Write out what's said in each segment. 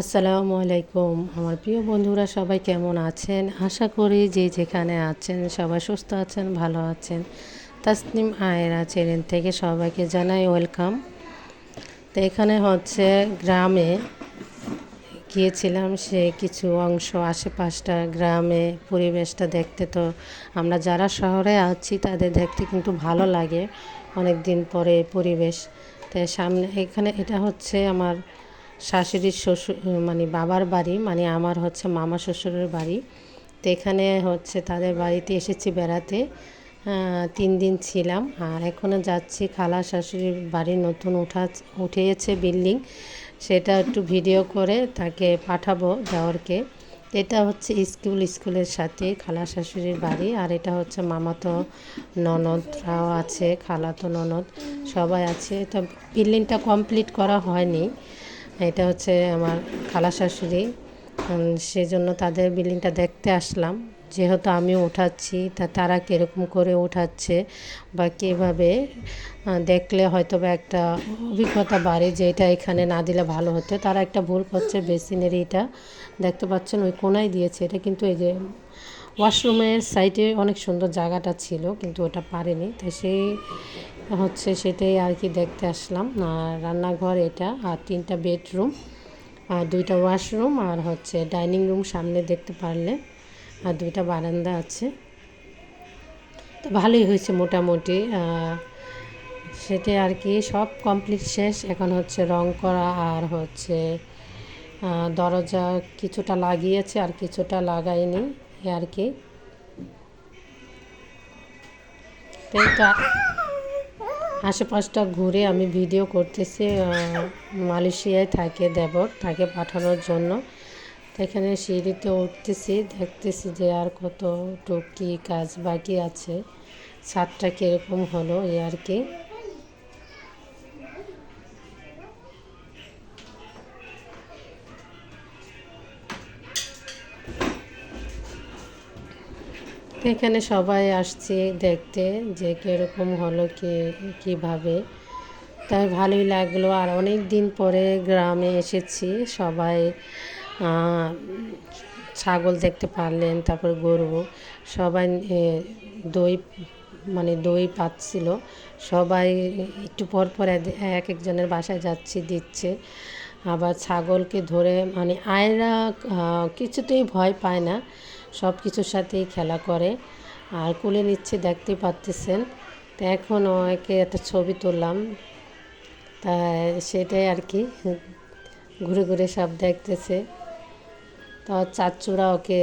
আসসালামু আলাইকুম। আমার প্রিয় বন্ধুরা, সবাই কেমন আছেন? আশা করি যে যেখানে আছেন, সবাই সুস্থ আছেন, ভালো আছেন। তাসনিম আয়রা চ্যানেল থেকে সবাইকে জানাই ওয়েলকাম। তো এখানে হচ্ছে গ্রামে গিয়েছিলাম, সে কিছু অংশ, আশেপাশটা গ্রামে, পরিবেশটা দেখতে তো আমরা যারা শহরে আছি, তাদের দেখতে কিন্তু ভালো লাগে অনেক দিন পরে পরিবেশ। তো সামনে এখানে এটা হচ্ছে আমার শাশুড়ির শ্বশুর মানে বাবার বাড়ি মানে আমার হচ্ছে মামা শ্বশুরের বাড়ি। তো এখানে হচ্ছে তাদের বাড়িতে এসেছি বেড়াতে। তিন দিন ছিলাম। আর এখনও যাচ্ছি খালা শাশুড়ির বাড়ি, নতুন উঠা, উঠেছে বিল্ডিং। সেটা একটু ভিডিও করে তাকে পাঠাবো দেওয়ারকে। এটা হচ্ছে স্কুল, স্কুলের সাথে খালা শাশুড়ির বাড়ি। আর এটা হচ্ছে মামা মামাতো ননদরাও আছে, খালাতো ননদ সবাই আছে। তো বিল্ডিংটা কমপ্লিট করা হয়নি। এটা হচ্ছে আমার খালা শাশুড়ি। সেজন্য তাদের বিল্ডিংটা দেখতে আসলাম। যেহেতু আমি উঠাচ্ছি, তা তারা কীরকম করে উঠাচ্ছে বা কীভাবে দেখলে হয়তো বা একটা অভিজ্ঞতা বাড়ে যে এটা এখানে না দিলে ভালো হতো। তারা একটা ভুল করছে বেসিনের এটা দেখতে পাচ্ছেন ওই কোনায় দিয়েছে। এটা কিন্তু এই যে ওয়াশরুমের সাইডে অনেক সুন্দর জায়গাটা ছিল, কিন্তু ওটা পারেনি। তো সেই হচ্ছে সেটাই আর কি দেখতে আসলাম। আর রান্নাঘর এটা, আর তিনটা বেডরুম, আর দুইটা ওয়াশরুম, আর হচ্ছে ডাইনিং রুম সামনে দেখতে পারলে, আর দুইটা বারান্দা আছে। তো ভালোই হয়েছে মোটামুটি। সেটা আর কি সব কমপ্লিট শেষ। এখন হচ্ছে রং করা, আর হচ্ছে দরজা কিছুটা লাগিয়েছে, আর কিছুটা লাগায়নি আর কি তো আশেপাশটা ঘুরে আমি ভিডিও করতেছি মালয়েশিয়ায় থাকে দেবর, তাকে পাঠানোর জন্য। এখানে সিঁড়িতে উঠতেছি, দেখতেছি যে আর কত টুকি কাজ বাকি আছে। ছাদটা কীরকম হলো এই আর কি এখানে সবাই আসছে দেখতে যে কীরকম হলো, কে, কীভাবে। তাই ভালোই লাগল। আর অনেক দিন পরে গ্রামে এসেছি। সবাই ছাগল দেখতে পারলেন, তারপর গরু। সবাই দই মানে দই পাচ্ছিল। সবাই একটু পর পর এক একজনের বাসায় যাচ্ছে, দিচ্ছে। আবার ছাগলকে ধরে মানে আয়রা কিছুতেই ভয় পায় না। সব কিছুর সাথেই খেলা করে। আর কুলে নিচ্ছে, দেখতে পারতেছেন। তো এখন ওকে একটা ছবি তুললাম। তা সেটাই আর কি, ঘুরে ঘুরে সব দেখতেছে। তো চাচুরা ওকে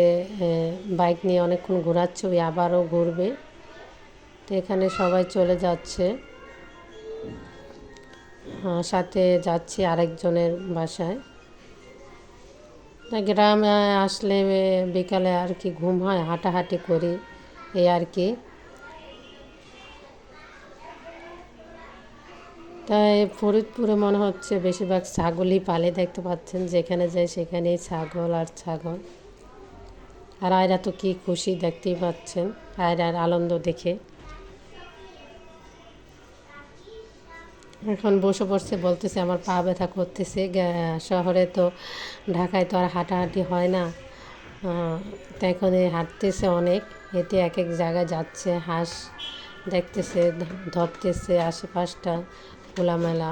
বাইক নিয়ে অনেকক্ষণ ঘোরাচ্ছে, ওই আবারও ঘুরবে। তো এখানে সবাই চলে যাচ্ছে। সাথে যাচ্ছি আরেকজনের বাসায়। গ্রামে আসলে বিকালে আর কি ঘুম হয়, হাঁটাহাঁটি করি, এই আর কি। তাই ফরিদপুরে মনে হচ্ছে বেশিরভাগ ছাগলই পালে, দেখতে পাচ্ছেন যেখানে যায় সেখানেই ছাগল আর ছাগল। আর আয়রা তো কী খুশি দেখতেই পাচ্ছেন, আয়রার আনন্দ দেখে। এখন বসে পড়ছে বলতেছে, আমার পা ব্যথা করতেছে শহরে তো, ঢাকায় তো আর হাঁটাহাঁটি হয় না। তো এখন হাঁটতেছে অনেক এতে এক এক জায়গায় যাচ্ছে, হাঁস দেখতেছে ধরতেছে আশেপাশটা, খোলামেলা।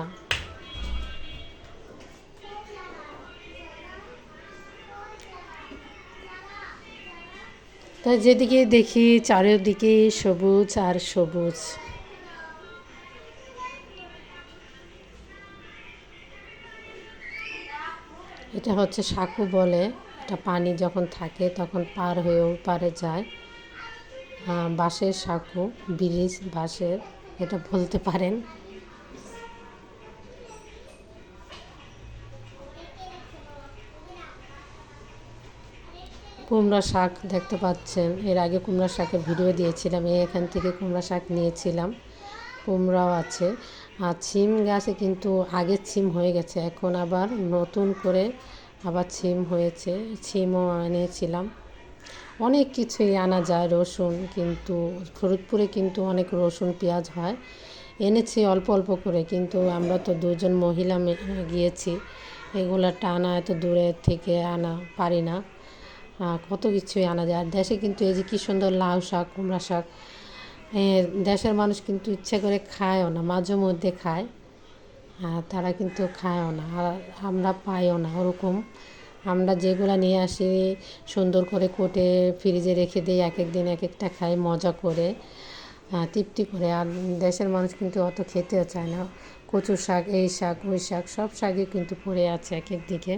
তা যেদিকে দেখি চারিদিকে সবুজ আর সবুজ। এটা হচ্ছে সাঁকু বলে, এটা পানি যখন থাকে তখন পার হয়েও পারে যায়। বাঁশের সাঁকু, ব্রিজ বাঁশের, এটা বলতে পারেন। কুমড়া শাক দেখতে পাচ্ছেন, এর আগে কুমড়া শাকের ভিডিও দিয়েছিলাম, এখান থেকে কুমড়া শাক নিয়েছিলাম। কুমড়াও আছে। আর ছিম গাছে কিন্তু আগের ছিম হয়ে গেছে, এখন আবার নতুন করে আবার ছিম হয়েছে, ছিমও এনেছিলাম। অনেক কিছুই আনা যায় রসুন, কিন্তু ফরিদপুরে কিন্তু অনেক রসুন, পেঁয়াজ হয়। এনেছি অল্প অল্প করে, কিন্তু আমরা তো দুজন মহিলা গিয়েছি, এগুলো টানা এত দূরে থেকে আনা পারি না। কত কিছুই আনা যায়। আর দেশে কিন্তু এই যে কী সুন্দর লাউ শাক, কুমড়া শাক দেশের মানুষ কিন্তু ইচ্ছে করে খায়ও না, মাঝে মধ্যে খায়। আর তারা কিন্তু খায়ও না, আর আমরা পাইও না ওরকম। আমরা যেগুলো নিয়ে আসি, সুন্দর করে কোটে ফ্রিজে রেখে দিই এক এক দিন এক একটা খাই, মজা করে তৃপ্তি করে। আর দেশের মানুষ কিন্তু অত খেতেও চায় না। কচু শাক, এই শাক, ওই শাক, সব শাকই কিন্তু পড়ে আছে এক এক দিকে।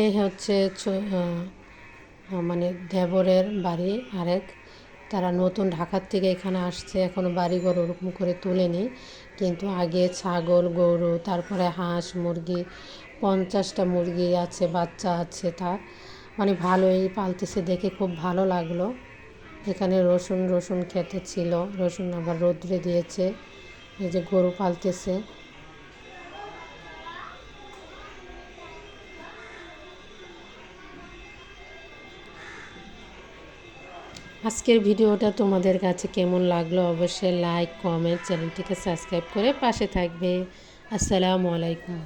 এই হচ্ছে মানে দেবরের বাড়ি আরেক। তারা নতুন ঢাকার থেকে এখানে আসছে এখনও বাড়িঘর ওরকম করে তুলেনি। কিন্তু আগে ছাগল, গরু, তারপরে হাঁস, মুরগি, পঞ্চাশটা মুরগি আছে, বাচ্চা আছে তার। মানে ভালোই পালতেছে, দেখে খুব ভালো লাগল। এখানে রসুন রসুন খেতে ছিল, রসুন আবার রোদ্রে দিয়েছে। এই যে গরু পালতেছে। আজকের ভিডিওটা তোমাদের কাছে কেমন লাগল অবশ্যই লাইক কমেন্ট চ্যানেলটিকে সাবস্ক্রাইব করে পাশে থাকবে। আসসালামু আলাইকুম।